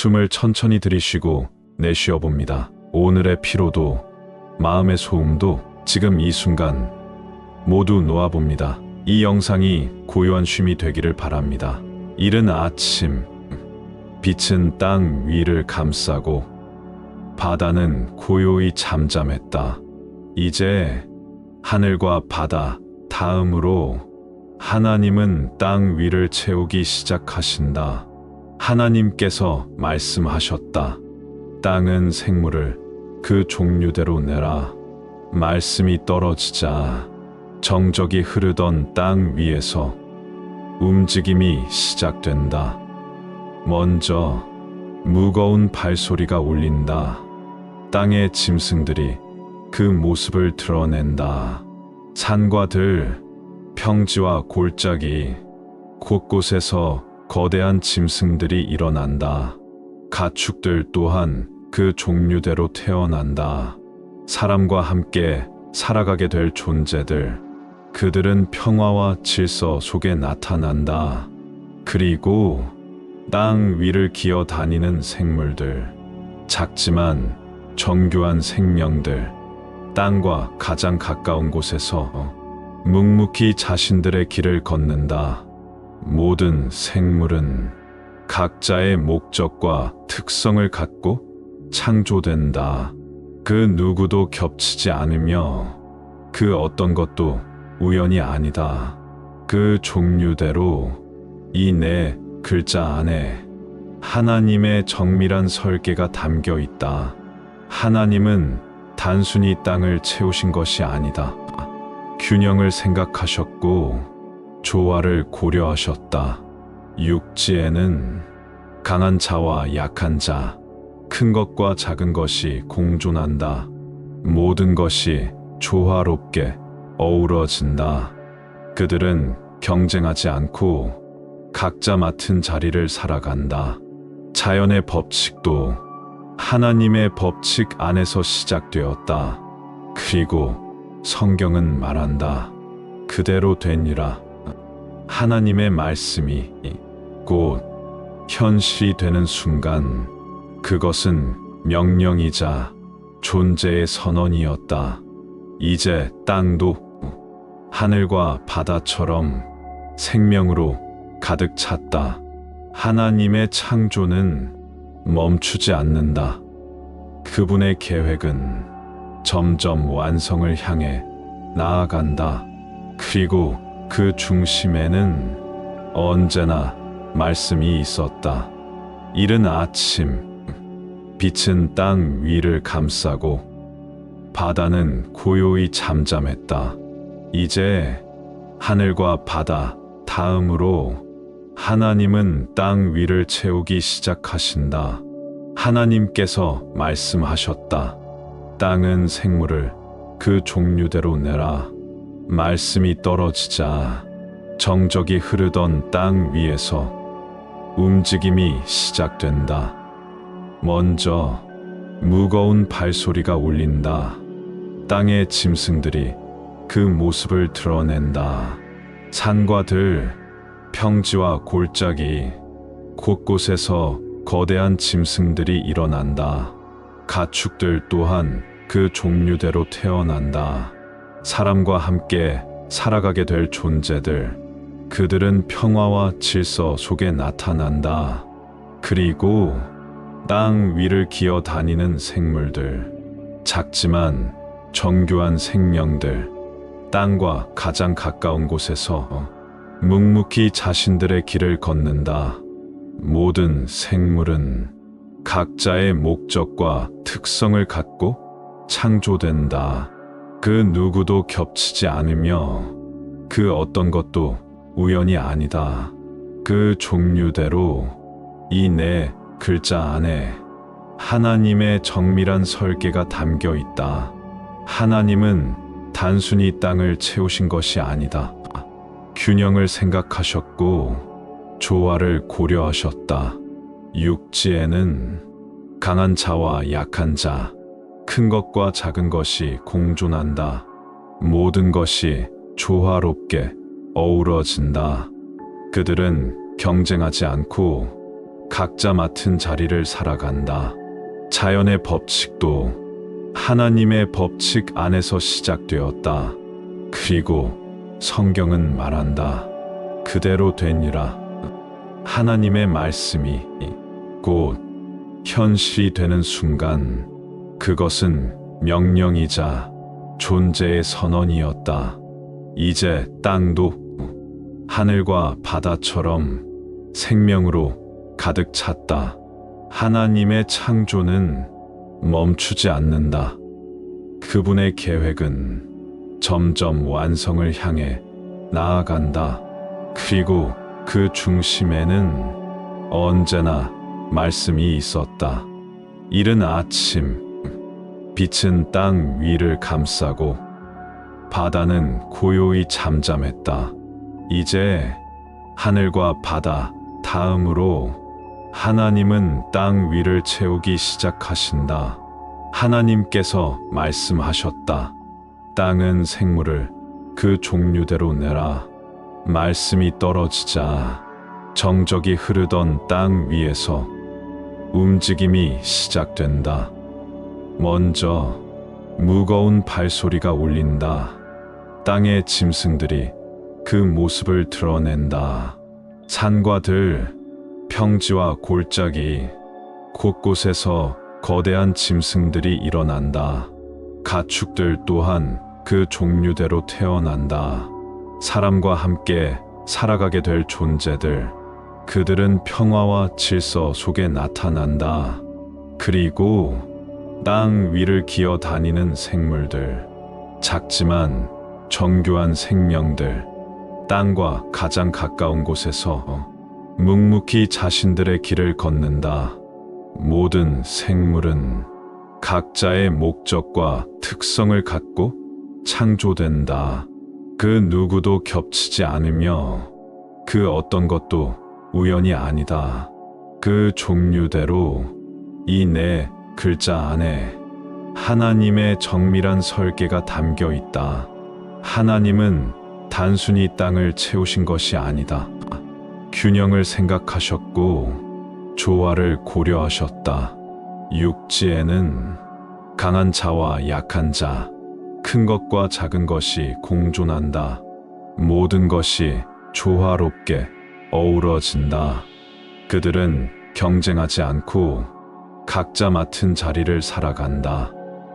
숨을 천천히 들이쉬고 내쉬어 봅니다. 오늘의 피로도, 마음의 소음도 지금 이 순간 모두 놓아봅니다. 이 영상이 고요한 쉼이 되기를 바랍니다. 이른 아침, 빛은 땅 위를 감싸고 바다는 고요히 잠잠했다. 이제 하늘과 바다 다음으로 하나님은 땅 위를 채우기 시작하신다. 하나님께서 말씀하셨다. 땅은 생물을 그 종류대로 내라. 말씀이 떨어지자 정적이 흐르던 땅 위에서 움직임이 시작된다. 먼저 무거운 발소리가 울린다. 땅의 짐승들이 그 모습을 드러낸다. 산과 들, 평지와 골짜기, 곳곳에서 거대한 짐승들이 일어난다. 가축들 또한 그 종류대로 태어난다. 사람과 함께 살아가게 될 존재들. 그들은 평화와 질서 속에 나타난다. 그리고 땅 위를 기어 다니는 생물들. 작지만 정교한 생명들. 땅과 가장 가까운 곳에서 묵묵히 자신들의 길을 걷는다. 모든 생물은 각자의 목적과 특성을 갖고 창조된다. 그 누구도 겹치지 않으며 그 어떤 것도 우연이 아니다. 그 종류대로 이 네 글자 안에 하나님의 정밀한 설계가 담겨 있다. 하나님은 단순히 땅을 채우신 것이 아니다. 균형을 생각하셨고 조화를 고려하셨다. 육지에는 강한 자와 약한 자, 큰 것과 작은 것이 공존한다. 모든 것이 조화롭게 어우러진다. 그들은 경쟁하지 않고 각자 맡은 자리를 살아간다. 자연의 법칙도 하나님의 법칙 안에서 시작되었다. 그리고 성경은 말한다. 그대로 되니라. 하나님의 말씀이 곧 현실이 되는 순간 그것은 명령이자 존재의 선언이었다. 이제 땅도 하늘과 바다처럼 생명으로 가득 찼다. 하나님의 창조는 멈추지 않는다. 그분의 계획은 점점 완성을 향해 나아간다. 그리고 그 중심에는 언제나 말씀이 있었다. 이른 아침, 빛은 땅 위를 감싸고 바다는 고요히 잠잠했다. 이제 하늘과 바다 다음으로 하나님은 땅 위를 채우기 시작하신다. 하나님께서 말씀하셨다. 땅은 생물을 그 종류대로 내라. 말씀이 떨어지자 정적이 흐르던 땅 위에서 움직임이 시작된다. 먼저 무거운 발소리가 울린다. 땅의 짐승들이 그 모습을 드러낸다. 산과 들, 평지와 골짜기, 곳곳에서 거대한 짐승들이 일어난다. 가축들 또한 그 종류대로 태어난다. 사람과 함께 살아가게 될 존재들. 그들은 평화와 질서 속에 나타난다. 그리고 땅 위를 기어 다니는 생물들. 작지만 정교한 생명들. 땅과 가장 가까운 곳에서 묵묵히 자신들의 길을 걷는다. 모든 생물은 각자의 목적과 특성을 갖고 창조된다. 그 누구도 겹치지 않으며 그 어떤 것도 우연이 아니다. 그 종류대로 이 네 글자 안에 하나님의 정밀한 설계가 담겨 있다. 하나님은 단순히 땅을 채우신 것이 아니다. 균형을 생각하셨고 조화를 고려하셨다. 육지에는 강한 자와 약한 자, 큰 것과 작은 것이 공존한다. 모든 것이 조화롭게 어우러진다. 그들은 경쟁하지 않고 각자 맡은 자리를 살아간다. 자연의 법칙도 하나님의 법칙 안에서 시작되었다. 그리고 성경은 말한다. 그대로 되니라. 하나님의 말씀이 곧 현실이 되는 순간 그것은 명령이자 존재의 선언이었다. 이제 땅도 하늘과 바다처럼 생명으로 가득 찼다. 하나님의 창조는 멈추지 않는다. 그분의 계획은 점점 완성을 향해 나아간다. 그리고 그 중심에는 언제나 말씀이 있었다. 이른 아침, 빛은 땅 위를 감싸고 바다는 고요히 잠잠했다. 이제 하늘과 바다 다음으로 하나님은 땅 위를 채우기 시작하신다. 하나님께서 말씀하셨다. 땅은 생물을 그 종류대로 내라. 말씀이 떨어지자 정적이 흐르던 땅 위에서 움직임이 시작된다. 먼저 무거운 발소리가 울린다. 땅의 짐승들이 그 모습을 드러낸다. 산과 들, 평지와 골짜기, 곳곳에서 거대한 짐승들이 일어난다. 가축들 또한 그 종류대로 태어난다. 사람과 함께 살아가게 될 존재들. 그들은 평화와 질서 속에 나타난다. 그리고 땅 위를 기어 다니는 생물들. 작지만 정교한 생명들. 땅과 가장 가까운 곳에서 묵묵히 자신들의 길을 걷는다. 모든 생물은 각자의 목적과 특성을 갖고 창조된다. 그 누구도 겹치지 않으며 그 어떤 것도 우연이 아니다. 그 종류대로 이네 글자 안에 하나님의 정밀한 설계가 담겨 있다. 하나님은 단순히 땅을 채우신 것이 아니다. 균형을 생각하셨고 조화를 고려하셨다. 육지에는 강한 자와 약한 자, 큰 것과 작은 것이 공존한다. 모든 것이 조화롭게 어우러진다. 그들은 경쟁하지 않고 각자 맡은 자리를 살아간다.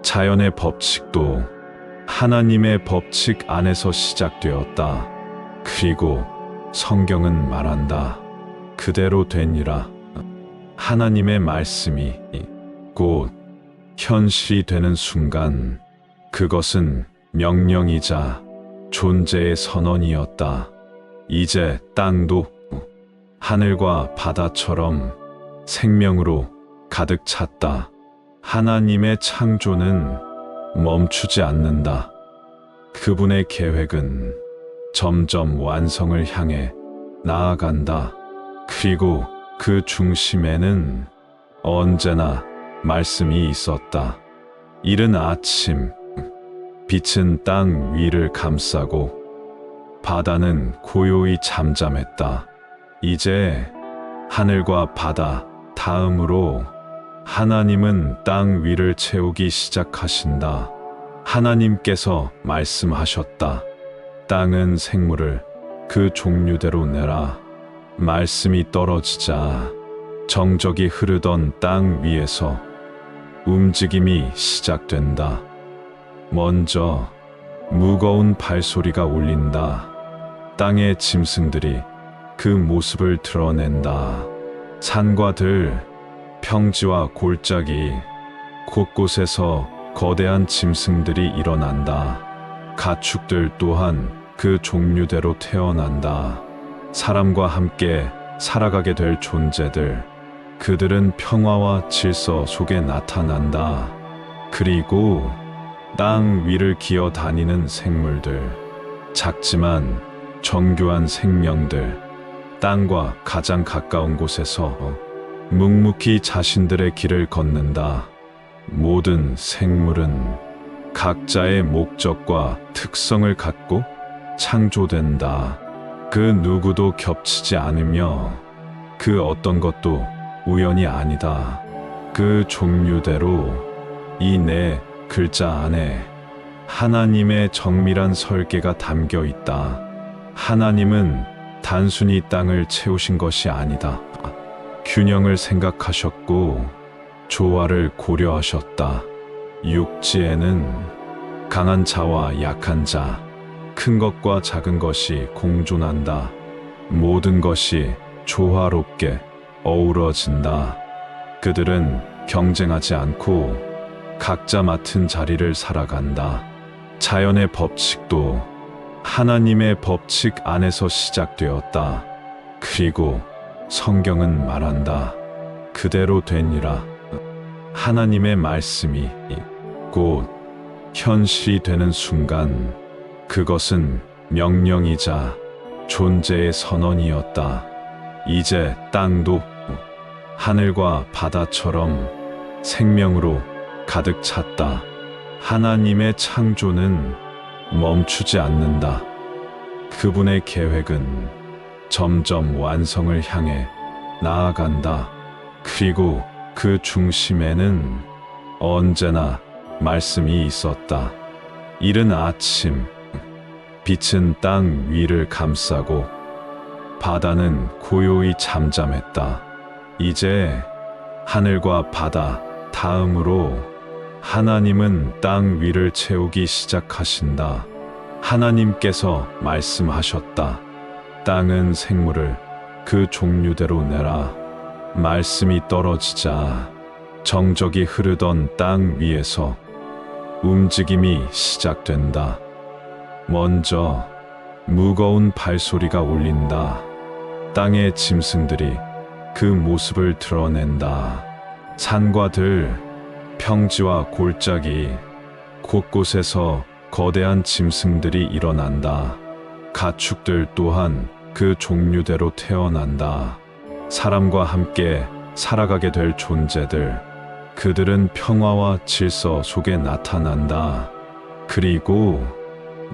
자연의 법칙도 하나님의 법칙 안에서 시작되었다. 그리고 성경은 말한다. 그대로 되니라. 하나님의 말씀이 곧 현실이 되는 순간 그것은 명령이자 존재의 선언이었다. 이제 땅도 하늘과 바다처럼 생명으로 가득 찼다. 하나님의 창조는 멈추지 않는다. 그분의 계획은 점점 완성을 향해 나아간다. 그리고 그 중심에는 언제나 말씀이 있었다. 이른 아침, 빛은 땅 위를 감싸고 바다는 고요히 잠잠했다. 이제 하늘과 바다 다음으로 하나님은 땅 위를 채우기 시작하신다. 하나님께서 말씀하셨다. 땅은 생물을 그 종류대로 내라. 말씀이 떨어지자 정적이 흐르던 땅 위에서 움직임이 시작된다. 먼저 무거운 발소리가 울린다. 땅의 짐승들이 그 모습을 드러낸다. 산과 들, 평지와 골짜기, 곳곳에서 거대한 짐승들이 일어난다. 가축들 또한 그 종류대로 태어난다. 사람과 함께 살아가게 될 존재들. 그들은 평화와 질서 속에 나타난다. 그리고 땅 위를 기어 다니는 생물들. 작지만 정교한 생명들. 땅과 가장 가까운 곳에서 묵묵히 자신들의 길을 걷는다. 모든 생물은 각자의 목적과 특성을 갖고 창조된다. 그 누구도 겹치지 않으며 그 어떤 것도 우연이 아니다. 그 종류대로 이 네 글자 안에 하나님의 정밀한 설계가 담겨 있다. 하나님은 단순히 땅을 채우신 것이 아니다. 균형을 생각하셨고 조화를 고려하셨다. 육지에는 강한 자와 약한 자, 큰 것과 작은 것이 공존한다. 모든 것이 조화롭게 어우러진다. 그들은 경쟁하지 않고 각자 맡은 자리를 살아간다. 자연의 법칙도 하나님의 법칙 안에서 시작되었다. 그리고 성경은 말한다. 그대로 되니라. 하나님의 말씀이 곧 현실이 되는 순간 그것은 명령이자 존재의 선언이었다. 이제 땅도 하늘과 바다처럼 생명으로 가득 찼다. 하나님의 창조는 멈추지 않는다. 그분의 계획은 점점 완성을 향해 나아간다. 그리고 그 중심에는 언제나 말씀이 있었다. 이른 아침, 빛은 땅 위를 감싸고 바다는 고요히 잠잠했다. 이제 하늘과 바다 다음으로 하나님은 땅 위를 채우기 시작하신다. 하나님께서 말씀하셨다. 땅은 생물을 그 종류대로 내라. 말씀이 떨어지자 정적이 흐르던 땅 위에서 움직임이 시작된다. 먼저 무거운 발소리가 울린다. 땅의 짐승들이 그 모습을 드러낸다. 산과 들, 평지와 골짜기, 곳곳에서 거대한 짐승들이 일어난다. 가축들 또한 그 종류대로 태어난다. 사람과 함께 살아가게 될 존재들, 그들은 평화와 질서 속에 나타난다. 그리고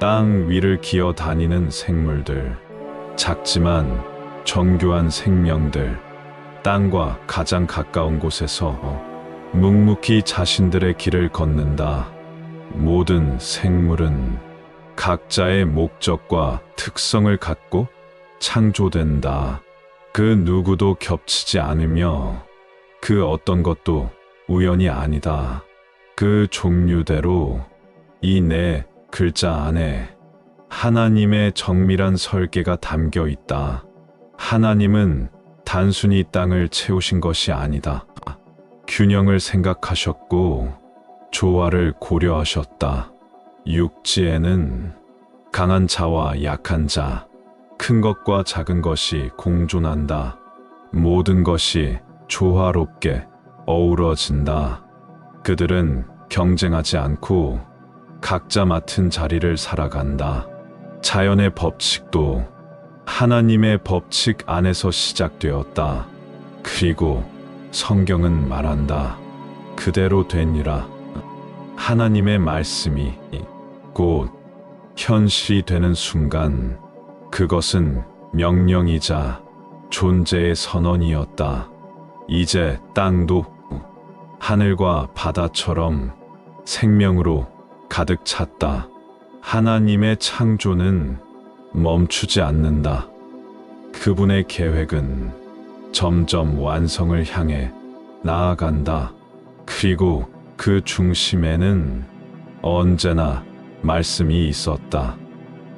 땅 위를 기어 다니는 생물들, 작지만 정교한 생명들, 땅과 가장 가까운 곳에서 묵묵히 자신들의 길을 걷는다. 모든 생물은 각자의 목적과 특성을 갖고 창조된다. 그 누구도 겹치지 않으며 그 어떤 것도 우연이 아니다. 그 종류대로 이 네 글자 안에 하나님의 정밀한 설계가 담겨 있다. 하나님은 단순히 땅을 채우신 것이 아니다. 균형을 생각하셨고 조화를 고려하셨다. 육지에는 강한 자와 약한 자, 큰 것과 작은 것이 공존한다. 모든 것이 조화롭게 어우러진다. 그들은 경쟁하지 않고 각자 맡은 자리를 살아간다. 자연의 법칙도 하나님의 법칙 안에서 시작되었다. 그리고 성경은 말한다. 그대로 되니라. 하나님의 말씀이 곧 현실이 되는 순간 그것은 명령이자 존재의 선언이었다. 이제 땅도 하늘과 바다처럼 생명으로 가득 찼다. 하나님의 창조는 멈추지 않는다. 그분의 계획은 점점 완성을 향해 나아간다. 그리고 그 중심에는 언제나 말씀이 있었다.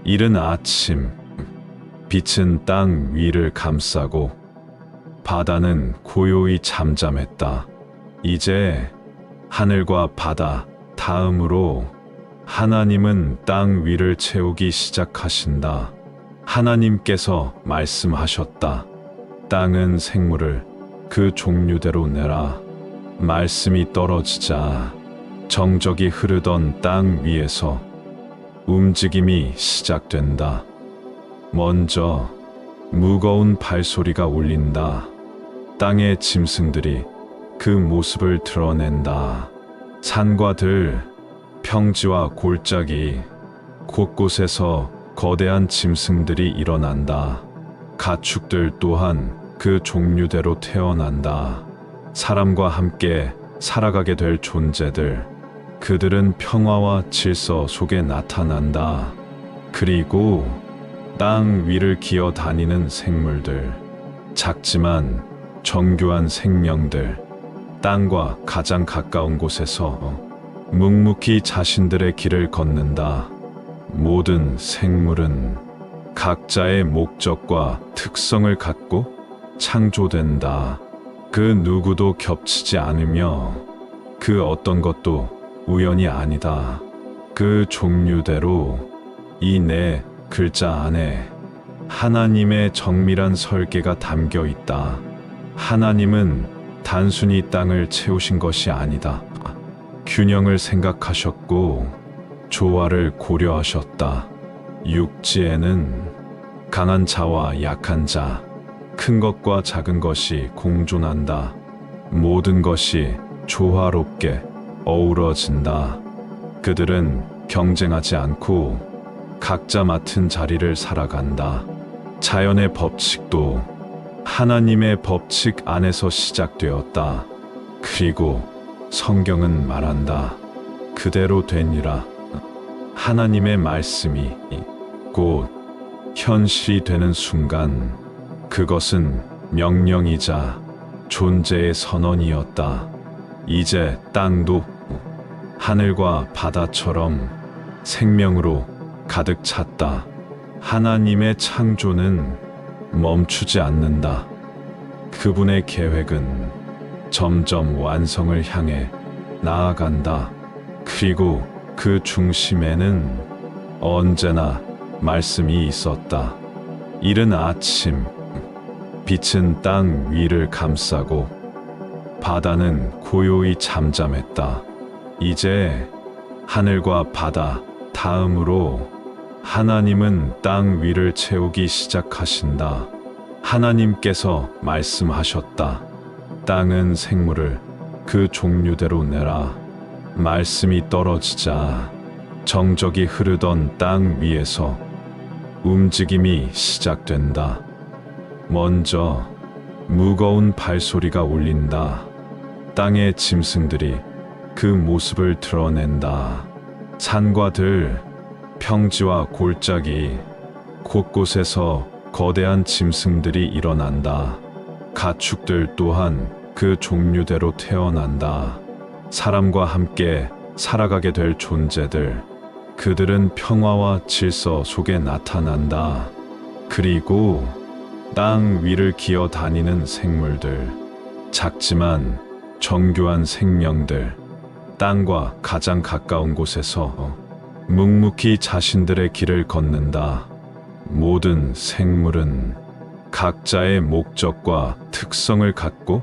이른 아침, 빛은 땅 위를 감싸고 바다는 고요히 잠잠했다. 이제 하늘과 바다 다음으로 하나님은 땅 위를 채우기 시작하신다. 하나님께서 말씀하셨다. 땅은 생물을 그 종류대로 내라. 말씀이 떨어지자 정적이 흐르던 땅 위에서 움직임이 시작된다. 먼저 무거운 발소리가 울린다. 땅의 짐승들이 그 모습을 드러낸다. 산과 들, 평지와 골짜기, 곳곳에서 거대한 짐승들이 일어난다. 가축들 또한 그 종류대로 태어난다. 사람과 함께 살아가게 될 존재들. 그들은 평화와 질서 속에 나타난다. 그리고 땅 위를 기어 다니는 생물들. 작지만 정교한 생명들. 땅과 가장 가까운 곳에서 묵묵히 자신들의 길을 걷는다. 모든 생물은 각자의 목적과 특성을 갖고 창조된다. 그 누구도 겹치지 않으며 그 어떤 것도 우연이 아니다. 그 종류대로 이네 글자 안에 하나님의 정밀한 설계가 담겨 있다. 하나님은 단순히 땅을 채우신 것이 아니다. 균형을 생각하셨고 조화를 고려하셨다. 육지에는 강한 자와 약한 자, 큰 것과 작은 것이 공존한다. 모든 것이 조화롭게 어우러진다. 그들은 경쟁하지 않고 각자 맡은 자리를 살아간다. 자연의 법칙도 하나님의 법칙 안에서 시작되었다. 그리고 성경은 말한다. 그대로 되니라. 하나님의 말씀이 곧 현실이 되는 순간 그것은 명령이자 존재의 선언이었다. 이제 땅도 하늘과 바다처럼 생명으로 가득 찼다. 하나님의 창조는 멈추지 않는다. 그분의 계획은 점점 완성을 향해 나아간다. 그리고 그 중심에는 언제나 말씀이 있었다. 이른 아침, 빛은 땅 위를 감싸고 바다는 고요히 잠잠했다. 이제 하늘과 바다 다음으로 하나님은 땅 위를 채우기 시작하신다. 하나님께서 말씀하셨다. 땅은 생물을 그 종류대로 내라. 말씀이 떨어지자 정적이 흐르던 땅 위에서 움직임이 시작된다. 먼저 무거운 발소리가 울린다. 땅의 짐승들이 그 모습을 드러낸다. 산과 들, 평지와 골짜기, 곳곳에서 거대한 짐승들이 일어난다. 가축들 또한 그 종류대로 태어난다. 사람과 함께 살아가게 될 존재들. 그들은 평화와 질서 속에 나타난다. 그리고 땅 위를 기어 다니는 생물들. 작지만 정교한 생명들. 땅과 가장 가까운 곳에서 묵묵히 자신들의 길을 걷는다. 모든 생물은 각자의 목적과 특성을 갖고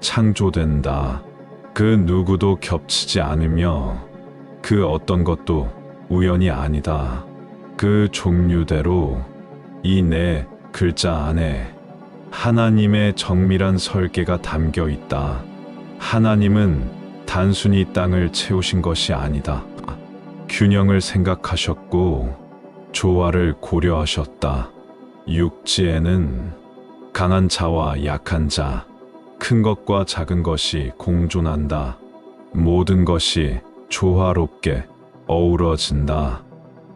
창조된다. 그 누구도 겹치지 않으며 그 어떤 것도 우연이 아니다. 그 종류대로 이 네 글자 안에 하나님의 정밀한 설계가 담겨 있다. 하나님은 단순히 땅을 채우신 것이 아니다. 균형을 생각하셨고 조화를 고려하셨다. 육지에는 강한 자와 약한 자, 큰 것과 작은 것이 공존한다. 모든 것이 조화롭게 어우러진다.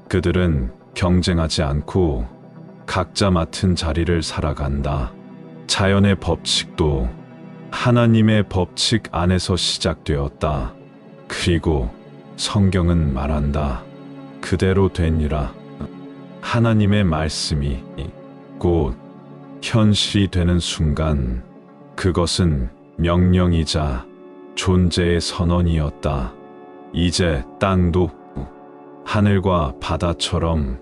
그들은 경쟁하지 않고 각자 맡은 자리를 살아간다. 자연의 법칙도 하나님의 법칙 안에서 시작되었다. 그리고 성경은 말한다. 그대로 되니라. 하나님의 말씀이 곧 현실이 되는 순간 그것은 명령이자 존재의 선언이었다. 이제 땅도 하늘과 바다처럼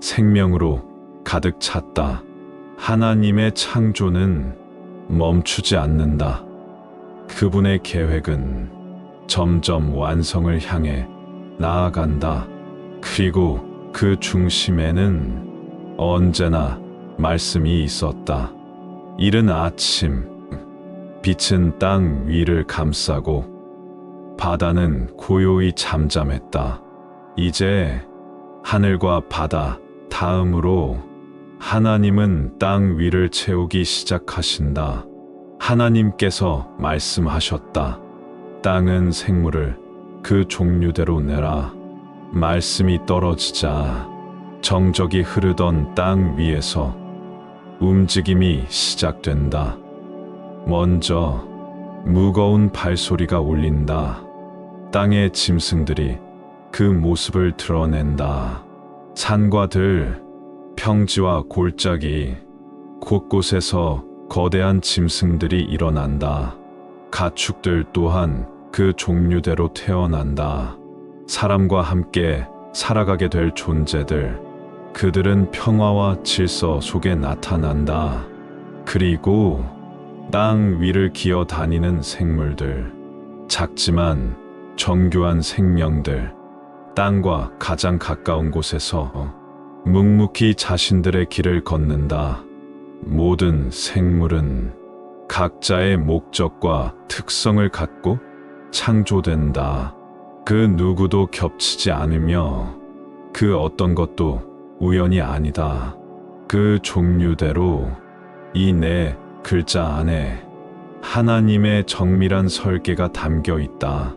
생명으로 가득 찼다. 하나님의 창조는 멈추지 않는다. 그분의 계획은 점점 완성을 향해 나아간다. 그리고 그 중심에는 언제나 말씀이 있었다. 이른 아침, 빛은 땅 위를 감싸고 바다는 고요히 잠잠했다. 이제 하늘과 바다 다음으로 하나님은 땅 위를 채우기 시작하신다. 하나님께서 말씀하셨다. 땅은 생물을 그 종류대로 내라. 말씀이 떨어지자 정적이 흐르던 땅 위에서 움직임이 시작된다. 먼저 무거운 발소리가 울린다. 땅의 짐승들이 그 모습을 드러낸다. 산과 들, 평지와 골짜기, 곳곳에서 거대한 짐승들이 일어난다. 가축들 또한 그 종류대로 태어난다. 사람과 함께 살아가게 될 존재들, 그들은 평화와 질서 속에 나타난다. 그리고 땅 위를 기어 다니는 생물들, 작지만 정교한 생명들, 땅과 가장 가까운 곳에서 묵묵히 자신들의 길을 걷는다. 모든 생물은 각자의 목적과 특성을 갖고 창조된다. 그 누구도 겹치지 않으며 그 어떤 것도 우연이 아니다. 그 종류대로 이 네 글자 안에 하나님의 정밀한 설계가 담겨 있다.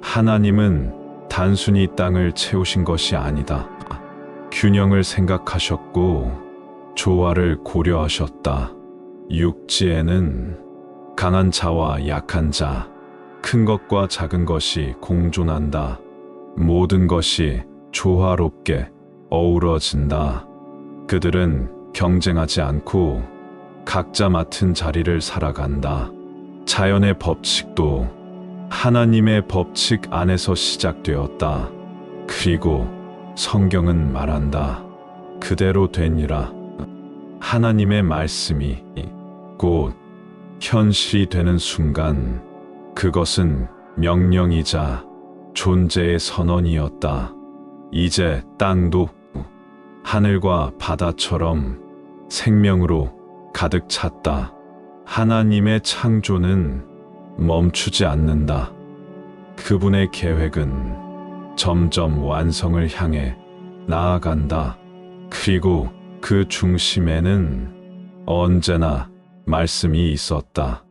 하나님은 단순히 땅을 채우신 것이 아니다. 균형을 생각하셨고 조화를 고려하셨다. 육지에는 강한 자와 약한 자, 큰 것과 작은 것이 공존한다. 모든 것이 조화롭게 어우러진다. 그들은 경쟁하지 않고 각자 맡은 자리를 살아간다. 자연의 법칙도 하나님의 법칙 안에서 시작되었다. 그리고 성경은 말한다. 그대로 되니라. 하나님의 말씀이 곧 현실이 되는 순간 그것은 명령이자 존재의 선언이었다. 이제 땅도 하늘과 바다처럼 생명으로 가득 찼다. 하나님의 창조는 멈추지 않는다. 그분의 계획은 점점 완성을 향해 나아간다. 그리고 그 중심에는 언제나 말씀이 있었다.